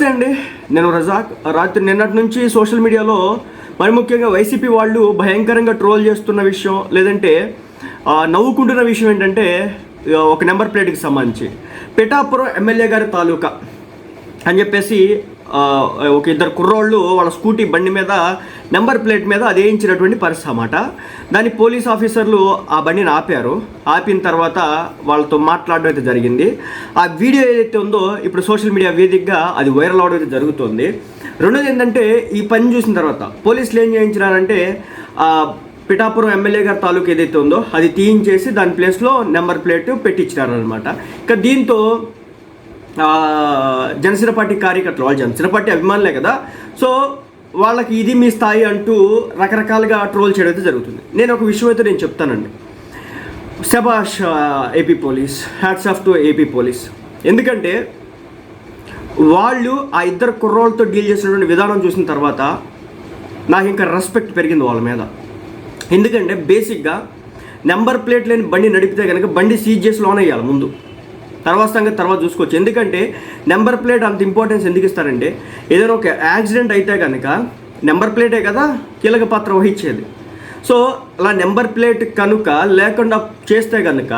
నమస్తే అండి. నేను రజాక్. రాత్రి నిన్నటి నుంచి సోషల్ మీడియాలో మరి ముఖ్యంగా వైసీపీ వాళ్ళు భయంకరంగా ట్రోల్ చేస్తున్న విషయం లేదంటే నవ్వుకుంటున్న విషయం ఏంటంటే ఒక నెంబర్ ప్లేట్కి సంబంధించి. పిఠాపురం ఎమ్మెల్యే గారి తాలూకా అని చెప్పేసి ఒక ఇద్దరు కుర్రోళ్ళు వాళ్ళ స్కూటీ బండి మీద నెంబర్ ప్లేట్ మీద అది వేయించినటువంటి పరిస్థితి అన్నమాట. దాన్ని పోలీస్ ఆఫీసర్లు ఆ బండిని ఆపారు. ఆపిన తర్వాత వాళ్ళతో మాట్లాడడం అయితే జరిగింది. ఆ వీడియో ఏదైతే ఉందో ఇప్పుడు సోషల్ మీడియా వేదికగా అది వైరల్ అవడం అయితే జరుగుతుంది. రెండోది ఏంటంటే ఈ పని చూసిన తర్వాత పోలీసులు ఏం చేయించినారంటే ఆ పిఠాపురం ఎమ్మెల్యే గారి తాలూకు ఏదైతే ఉందో అది తీయించేసి దాని ప్లేస్లో నెంబర్ ప్లేట్ పెట్టించినారనమాట ఇక దీంతో జనసేన పార్టీ కార్యకర్తలు వాళ్ళు జనసేన పార్టీ అభిమానులే కదా. సో వాళ్ళకి ఇది మీ స్థాయి అంటూ రకరకాలుగా ట్రోల్ చేయడం అయితే జరుగుతుంది. నేను ఒక విషయం అయితే నేను చెప్తానండి. శబాష్ AP police hats off to AP police. ఎందుకంటే వాళ్ళు ఆ ఇద్దరు కుర్రోళ్ళతో డీల్ చేసినటువంటి విధానం చూసిన తర్వాత నాకు ఇంకా రెస్పెక్ట్ పెరిగింది వాళ్ళ మీద. ఎందుకంటే బేసిక్గా నెంబర్ ప్లేట్ లేని బండి నడిపితే కనుక బండి సీజ్ చేసి లోన్ అయ్యాలి ముందు. తర్వాత సంగతి తర్వాత చూసుకోవచ్చు. ఎందుకంటే నెంబర్ ప్లేట్ అంత ఇంపార్టెన్స్ ఎందుకు ఇస్తారంటే ఏదైనా ఒక యాక్సిడెంట్ అయితే కనుక నెంబర్ ప్లేటే కదా కీలక పాత్ర వహించేది. సో అలా నెంబర్ ప్లేట్ కనుక లేకుండా చేస్తే కనుక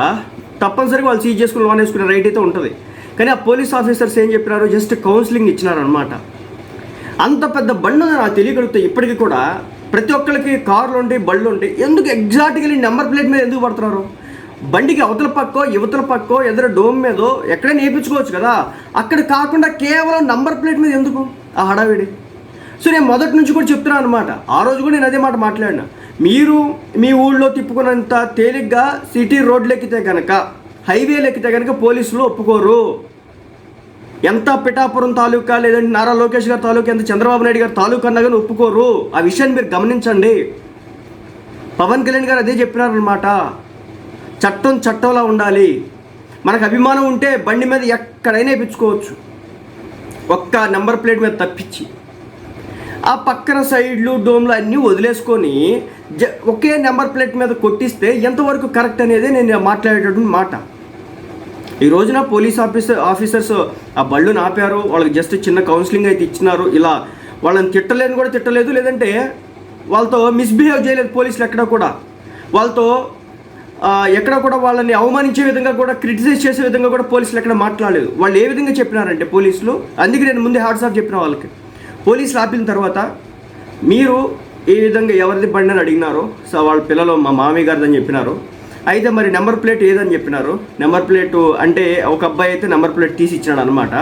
తప్పనిసరిగా వాళ్ళు సీజ్ చేసుకుని లోన్ వేసుకునే రైట్ అయితే ఉంటుంది. కానీ ఆ పోలీస్ ఆఫీసర్స్ ఏం చెప్పినారు జస్ట్ కౌన్సిలింగ్ ఇచ్చినారనమాట అంత పెద్ద బండి ఉంది నాకు తెలియగలిగితే ఇప్పటికీ కూడా ప్రతి ఒక్కరికి కార్లు ఉంటాయి బళ్ళు ఉంటాయి ఎందుకు ఎగ్జాక్ట్గా నెంబర్ ప్లేట్ మీద ఎందుకు పడుతున్నారు? బండికి అవతల పక్కో యువతల పక్కో ఎదురు డోమ్ మీదో ఎక్కడైనా వేయించుకోవచ్చు కదా. అక్కడ కాకుండా కేవలం నంబర్ ప్లేట్ మీద ఎందుకు? ఆ హడావిడి. సో నేను మొదటి నుంచి కూడా చెప్తున్నాను అనమాట ఆ రోజు కూడా నేను అదే మాట మాట్లాడినా. మీరు మీ ఊళ్ళో తిప్పుకున్నంత తేలిగ్గా సిటీ రోడ్లు ఎక్కితే కనుక హైవేలు ఎక్కితే కనుక పోలీసులు ఒప్పుకోరు. ఎంత పిఠాపురం తాలూకా లేదంటే నారా లోకేష్ గారి తాలూకా ఎంత చంద్రబాబు నాయుడు గారి తాలూకా అన్నా కానీ ఒప్పుకోరు. ఆ విషయాన్ని మీరు గమనించండి. పవన్ కళ్యాణ్ గారు అదే చెప్పినారనమాట చట్టం చట్టంలా ఉండాలి. మనకు అభిమానం ఉంటే బండి మీద ఎక్కడైనా ఇప్పించుకోవచ్చు ఒక్క నెంబర్ ప్లేట్ మీద తప్పించి. ఆ పక్కన సైడ్లు డోమ్లు అన్నీ వదిలేసుకొని జ ఒకే నెంబర్ ప్లేట్ మీద కొట్టిస్తే ఎంతవరకు కరెక్ట్ అనేది నేను మాట్లాడేటటువంటి మాట. ఈ రోజున పోలీస్ ఆఫీసర్ ఆఫీసర్స్ ఆ బళ్ళుని ఆపారు వాళ్ళకి జస్ట్ చిన్న కౌన్సిలింగ్ అయితే ఇచ్చినారు. ఇలా వాళ్ళని తిట్టలేని కూడా తిట్టలేదు లేదంటే వాళ్ళతో మిస్బిహేవ్ చేయలేదు పోలీసులు ఎక్కడ కూడా. వాళ్ళతో ఎక్కడ కూడా వాళ్ళని అవమానించే విధంగా కూడా క్రిటిసైజ్ చేసే విధంగా కూడా పోలీసులు ఎక్కడ మాట్లాడలేదు. వాళ్ళు ఏ విధంగా చెప్పినారంటే పోలీసులు? అందుకే నేను ముందే హార్ట్స్ ఆఫ్ చెప్పిన వాళ్ళకి. పోలీసులు ఆపిన తర్వాత మీరు ఏ విధంగా ఎవరిది బండి అని అడిగినారో సో వాళ్ళ పిల్లలు మా మామయ్య గారిది అని చెప్పినారు. అయితే మరి నెంబర్ ప్లేట్ ఏదని చెప్పినారు. నెంబర్ ప్లేట్ అంటే ఒక అబ్బాయి అయితే నెంబర్ ప్లేట్ తీసి ఇచ్చినాడు అనమాట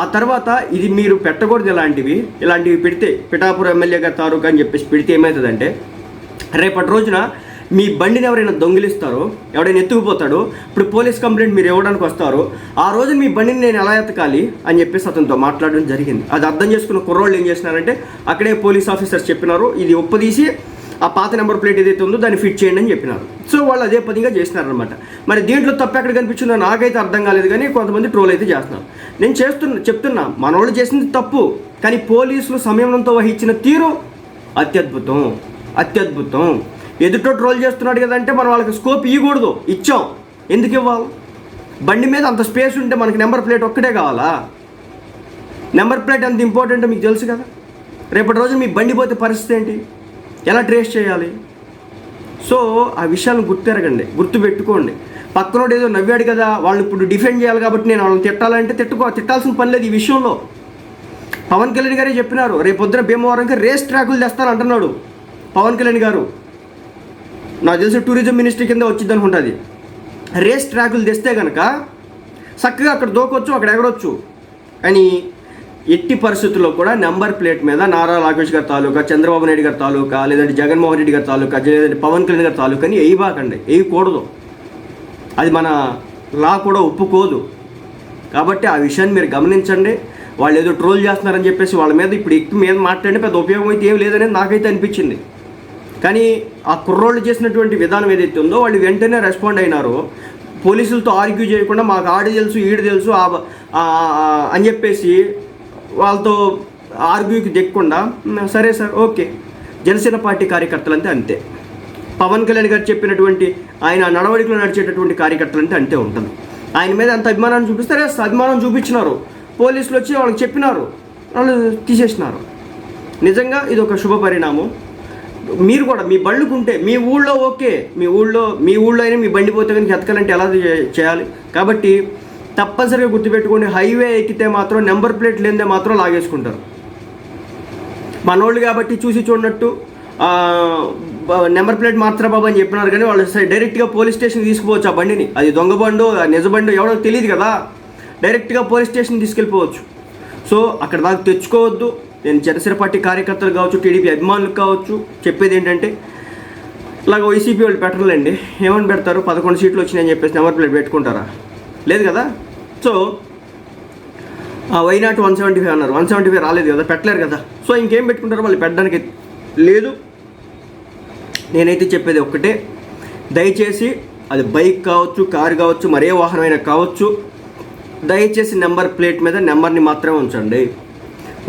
ఆ తర్వాత ఇది మీరు పెట్టకూడదు ఇలాంటివి. ఇలాంటివి పెడితే పిఠాపురం ఎమ్మెల్యే గారు తాలూకా అని చెప్పేసి పెడితే ఏమవుతుందంటే రేపటి రోజున మీ బండిని ఎవరైనా దొంగిలిస్తారో ఎవడైనా ఎత్తుకుపోతాడో ఇప్పుడు పోలీస్ కంప్లైంట్ మీరు ఇవ్వడానికి వస్తారో ఆ రోజు మీ బండిని నేను ఎలా ఎత్తకాలి అని చెప్పేసి అతనితో మాట్లాడడం జరిగింది. అది అర్థం చేసుకున్న కుర్రోళ్ళు ఏం చేసినారంటే అక్కడే పోలీస్ ఆఫీసర్స్ చెప్పినారు ఇది ఒప్పదీసి ఆ పాత నెంబర్ ప్లేట్ ఏదైతే ఉందో దాన్ని ఫిట్ చేయండి అని చెప్పినారు. సో వాళ్ళు అదే పదిగా చేసినారనమాట మరి దీంట్లో తప్పు ఎక్కడ కనిపించిందో నాకైతే అర్థం కాలేదు కానీ కొంతమంది ట్రోల్ అయితే చేస్తున్నారు. నేను చేస్తున్నా చెప్తున్నా మనోళ్ళు చేసింది తప్పు కానీ పోలీసులు సమయంతో వహించిన తీరు అత్యద్భుతం అత్యద్భుతం. ఎదుటో ట్రోల్ చేస్తున్నాడు కదంటే మనం వాళ్ళకి స్కోప్ ఇవ్వకూడదు ఇచ్చాం. ఎందుకు ఇవ్వాలి? బండి మీద అంత స్పేస్ ఉంటే మనకి నెంబర్ ప్లేట్ ఒక్కటే కావాలా? నెంబర్ ప్లేట్ ఎంత ఇంపార్టెంట్ మీకు తెలుసు కదా? రేపటి రోజు మీ బండి పోతే పరిస్థితి ఏంటి? ఎలా ట్రేస్ చేయాలి? సో ఆ విషయాలను గుర్తెరగండి. గుర్తు పెట్టుకోండి. పక్కనోడు ఏదో నవ్వాడు కదా వాళ్ళు ఇప్పుడు డిఫెండ్ చేయాలి కాబట్టి నేను వాళ్ళని తిట్టాలంటే తిట్టుకో తిట్టాల్సిన పని లేదు ఈ విషయంలో. పవన్ కళ్యాణ్ గారే చెప్పినారు రేపొద్దున భీమవరంకి రేస్ ట్రాకులు తెస్తాను అంటున్నాడు పవన్ కళ్యాణ్ గారు. నాకు తెలిసి టూరిజం మినిస్ట్రీ కింద వచ్చింది అనుకుంటుంది రేస్ ట్రాకులు తెస్తే కనుక చక్కగా అక్కడ దూకొచ్చు అక్కడ ఎగరొచ్చు. కానీ ఎట్టి పరిస్థితుల్లో కూడా నెంబర్ ప్లేట్ మీద నారా లోకేష్ గారి తాలూకా చంద్రబాబు నాయుడు గారి తాలూకా లేదంటే జగన్మోహన్ రెడ్డి గారి తాలూకా లేదంటే పవన్ కళ్యాణ్ గారి తాలూకా అని వేయబాకండి వేయకూడదు అది మన లా కూడా ఒప్పుకోదు. కాబట్టి ఆ విషయాన్ని మీరు గమనించండి. వాళ్ళు ఏదో ట్రోల్ చేస్తున్నారని చెప్పేసి వాళ్ళ మీద ఇప్పుడు ఎక్కువ మీద మాట్లాడిన పెద్ద ఉపయోగం అయితే ఏం లేదనేది నాకైతే అనిపించింది. కానీ ఆ కుర్రోళ్ళు చేసినటువంటి విధానం ఏదైతే ఉందో వాళ్ళు వెంటనే రెస్పాండ్ అయినారు. పోలీసులతో ఆర్గ్యూ చేయకుండా మాకు ఆడి తెలుసు ఈడు తెలుసు ఆ- అని చెప్పేసి వాళ్ళతో ఆర్గ్యూకి దిక్కకుండా సరే సార్ ఓకే. జనసేన పార్టీ కార్యకర్తలు అంతే. అంతే పవన్ కళ్యాణ్ గారు చెప్పినటువంటి ఆయన నడవడికలో నడిచేటటువంటి కార్యకర్తలు అంటే అంతే ఉంటుంది. ఆయన మీద అంత అభిమానాన్ని చూపిస్తే అభిమానం చూపించినారు. పోలీసులు వచ్చి వాళ్ళకి చెప్పినారు. వాళ్ళు తీసేసినారు. నిజంగా ఇది ఒక శుభ పరిణామం మీరు కూడా మీ బళ్ళుకుంటే మీ ఊళ్ళో ఓకే మీ ఊళ్ళో మీ ఊళ్ళో అయినా మీ బండి పోతే కానీ ఎతకాలంటే ఎలా చేయాలి? కాబట్టి తప్పనిసరిగా గుర్తుపెట్టుకోండి హైవే ఎక్కితే మాత్రం నెంబర్ ప్లేట్ లేనిదే మాత్రం లాగేసుకుంటారు. మనోళ్ళు కాబట్టి చూసి చూడనట్టు నెంబర్ ప్లేట్ మాత్రం బాబు అని చెప్పినారు కానీ వాళ్ళు డైరెక్ట్గా పోలీస్ స్టేషన్ తీసుకుపోవచ్చు ఆ బండిని. అది దొంగ బండు నిజ బండు ఎవడో తెలియదు కదా. డైరెక్ట్గా పోలీస్ స్టేషన్ తీసుకెళ్ళిపోవచ్చు. సో అక్కడ దాకా తెచ్చుకోవద్దు. నేను జనసేన పార్టీ కార్యకర్తలు కావచ్చు టీడీపీ అభిమానులు కావచ్చు చెప్పేది ఏంటంటే ఇలాగ వైసీపీ వాళ్ళు పెట్టరులేండి ఏమని పెడతారు? పదకొండు సీట్లు వచ్చినాయని చెప్పేసి నెంబర్ ప్లేట్ పెట్టుకుంటారా? లేదు కదా? So why not one seventy five అన్నారు. వన్ సెవెంటీ ఫైవ్ రాలేదు కదా? పెట్టలేరు కదా? సో ఇంకేం పెట్టుకుంటారు వాళ్ళు పెట్టడానికి లేదు. నేనైతే చెప్పేది ఒక్కటే. దయచేసి అది బైక్ కావచ్చు కారు కావచ్చు మరే వాహనమైనా కావచ్చు దయచేసి నెంబర్ ప్లేట్ మీద నెంబర్ని మాత్రమే ఉంచండి.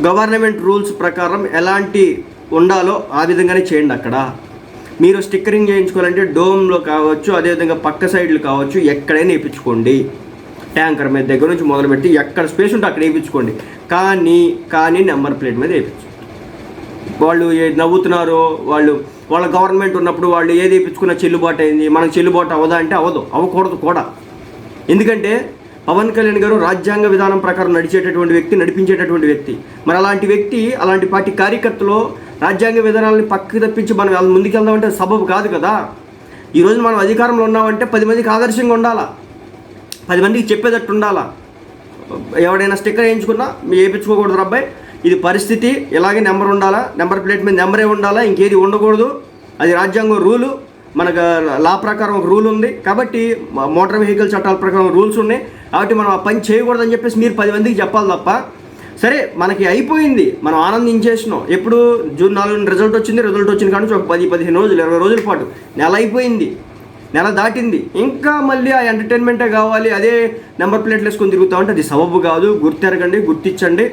గవర్నమెంట్ రూల్స్ ప్రకారం ఎలాంటి ఉండాలో ఆ విధంగానే చేయండి అక్కడ. మీరు స్టిక్కరింగ్ చేయించుకోవాలంటే డోమ్లో కావచ్చు అదేవిధంగా పక్క సైడ్లు కావచ్చు ఎక్కడైనా వేయించుకోండి. ట్యాంకర్ మీద దగ్గర నుంచి మొదలుపెట్టి ఎక్కడ స్పేస్ ఉంటే అక్కడ వేయించుకోండి. కానీ కానీ నెంబర్ ప్లేట్ మీద వేయించు వాళ్ళు నవ్వుతున్నారు వాళ్ళు వాళ్ళ గవర్నమెంట్ ఉన్నప్పుడు వాళ్ళు ఏది వేయించుకున్న చెల్లుబాటు అయింది మనకు చెల్లుబాటు అవ్వదా అంటే అవ్వదు అవ్వకూడదు కూడా. ఎందుకంటే పవన్ కళ్యాణ్ గారు రాజ్యాంగ విధానం ప్రకారం నడిచేటటువంటి వ్యక్తి నడిపించేటటువంటి వ్యక్తి. మరి అలాంటి వ్యక్తి అలాంటి పార్టీ కార్యకర్తలు రాజ్యాంగ విధానాలని పక్కకి తప్పించి మనం వాళ్ళ ముందుకెళ్దామంటే సబబు కాదు కదా. ఈరోజు మనం అధికారంలో ఉన్నామంటే పది మందికి ఆదర్శంగా ఉండాలా? పది మందికి చెప్పేటట్టు ఉండాలా? ఎవడైనా స్టిక్కర్ వేయించుకున్నా మీ వేయించుకోకూడదు అబ్బాయి. ఇది పరిస్థితి. ఇలాగే నెంబర్ ఉండాలా? నెంబర్ ప్లేట్ మీద నెంబరే ఉండాలా? ఇంకేది ఉండకూడదు. అది రాజ్యాంగం రూలు. మనకు లా ప్రకారం ఒక రూల్ ఉంది. కాబట్టి మోటార్ వెహికల్ చట్టాల ప్రకారం రూల్స్ ఉన్నాయి. కాబట్టి మనం ఆ పని చేయకూడదని చెప్పేసి మీరు పది మందికి చెప్పాలి తప్ప సరే మనకి అయిపోయింది. మనం ఆనందించేసినాం. ఎప్పుడు? జూన్ నాలుగు రిజల్ట్ వచ్చింది. రిజల్ట్ వచ్చింది కానీ ఒక పది పదిహేను రోజులు ఇరవై రోజుల పాటు. నెల అయిపోయింది. నెల దాటింది. ఇంకా మళ్ళీ ఆ ఎంటర్టైన్మెంటే కావాలి అదే నెంబర్ ప్లేట్లు వేసుకొని తిరుగుతా ఉంటే అది సబబు కాదు. గుర్తెరగండి గుర్తించండి.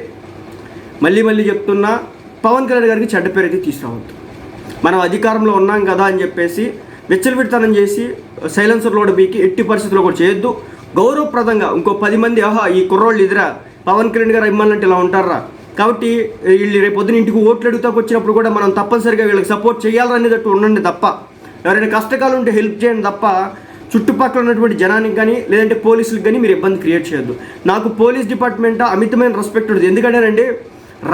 మళ్ళీ మళ్ళీ చెప్తున్నా పవన్ కళ్యాణ్ గారికి చెడ్డ పేరు అయితే తీసుకురావద్దు. మనం అధికారంలో ఉన్నాం కదా అని చెప్పేసి విచ్చలవిడితనం చేసి సైలెన్సర్ లోడ్ బీకి ఎట్టి పరిస్థితుల్లో కూడా చేయొద్దు. గౌరవప్రదంగా ఇంకో పది మంది ఆహా ఈ కుర్రోళ్ళు ఎదురా పవన్ కళ్యాణ్ గారు అభిమానులంటే ఇలా ఉంటారా? కాబట్టి వీళ్ళు రేపు ఇంటికి ఓట్లు అడుగుతాకు వచ్చినప్పుడు కూడా మనం తప్పనిసరిగా వీళ్ళకి సపోర్ట్ చేయాలనేటట్టు ఉండండి తప్ప. ఎవరైనా కష్టకాలు ఉంటే హెల్ప్ చేయండి తప్ప చుట్టుపక్కల ఉన్నటువంటి జనానికి కానీ లేదంటే పోలీసులకు కానీ మీరు ఇబ్బంది క్రియేట్ చేయొద్దు. నాకు పోలీస్ డిపార్ట్మెంట్ అమితమైన రెస్పెక్ట్ ఉంటుంది ఎందుకంటేనండి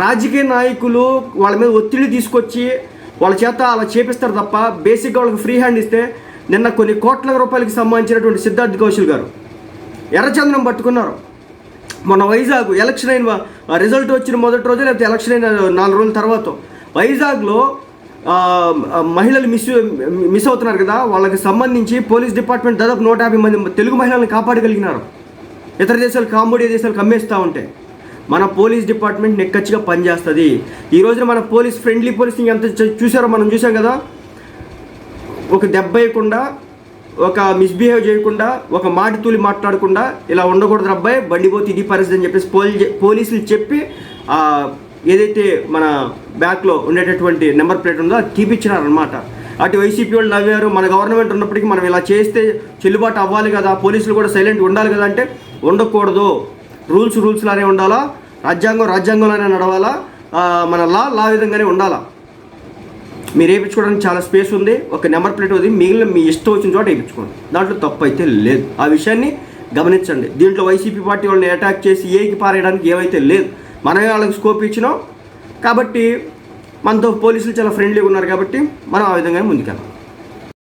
రాజకీయ నాయకులు వాళ్ళ మీద ఒత్తిడి తీసుకొచ్చి వాళ్ళ చేత అలా చేపిస్తారు తప్ప బేసిక్గా వాళ్ళకి ఫ్రీ హ్యాండ్ ఇస్తే నిన్న కొన్ని కోట్ల రూపాయలకి సంబంధించినటువంటి సిద్ధార్థ్ కౌశల్ గారు ఎర్రచందనం పట్టుకున్నారు. మన వైజాగ్ ఎలక్షన్ అయిన రిజల్ట్ వచ్చిన మొదటి రోజు లేకపోతే ఎలక్షన్ అయిన నాలుగు రోజుల తర్వాత వైజాగ్లో మహిళలు మిస్ మిస్ అవుతున్నారు కదా వాళ్ళకి సంబంధించి పోలీస్ డిపార్ట్మెంట్ దాదాపు నూట యాభై మంది తెలుగు మహిళలను కాపాడగలిగినారు. ఇతర దేశాలు కాంబోడియా దేశాలు కమ్మేస్తూ ఉంటే మన పోలీస్ డిపార్ట్మెంట్ నెక్కచ్చిగా పనిచేస్తుంది. ఈ రోజున మన పోలీస్ ఫ్రెండ్లీ పోలీసింగ్ ఎంత చూ- చూసారో మనం చూసాం కదా? ఒక దెబ్బ వేయకుండా ఒక మిస్బిహేవ్ చేయకుండా ఒక మాటి తూలి మాట్లాడకుండా ఇలా ఉండకూడదు అబ్బాయి బండి పోతే ఇది పరిస్థితి అని చెప్పేసి పోలీ పోలీసులు చెప్పి ఏదైతే మన బ్యాక్లో ఉండేటటువంటి నెంబర్ ప్లేట్ ఉందో అది తీపిచ్చినారనమాట అటు వైసీపీ వాళ్ళు నవ్వారు మన గవర్నమెంట్ ఉన్నప్పటికీ మనం ఇలా చేస్తే చెల్లుబాటు అవ్వాలి కదా పోలీసులు కూడా సైలెంట్ ఉండాలి కదా అంటే ఉండకూడదు. రూల్స్ రూల్స్ లానే ఉండాలా రాజ్యాంగం రాజ్యాంగంలోనే నడవాలా మన లా లా విధంగానే ఉండాలా. మీరు వేయించుకోవడానికి చాలా స్పేస్ ఉంది. ఒక నెంబర్ ప్లేట్ ఉంది. మిగిలిన మీ ఇష్టం వచ్చిన చోట వేయించుకోండి. దాంట్లో తప్పు అయితే లేదు. ఆ విషయాన్ని గమనించండి. దీంట్లో వైసీపీ పార్టీ వాళ్ళని అటాక్ చేసి ఏకి పారేయడానికి ఏమైతే లేదు. మనమే వాళ్ళకి స్కోప్ ఇచ్చినాం. కాబట్టి మనతో పోలీసులు చాలా ఫ్రెండ్లీగా ఉన్నారు కాబట్టి మనం ఆ విధంగానే ముందుకెళ్ళాం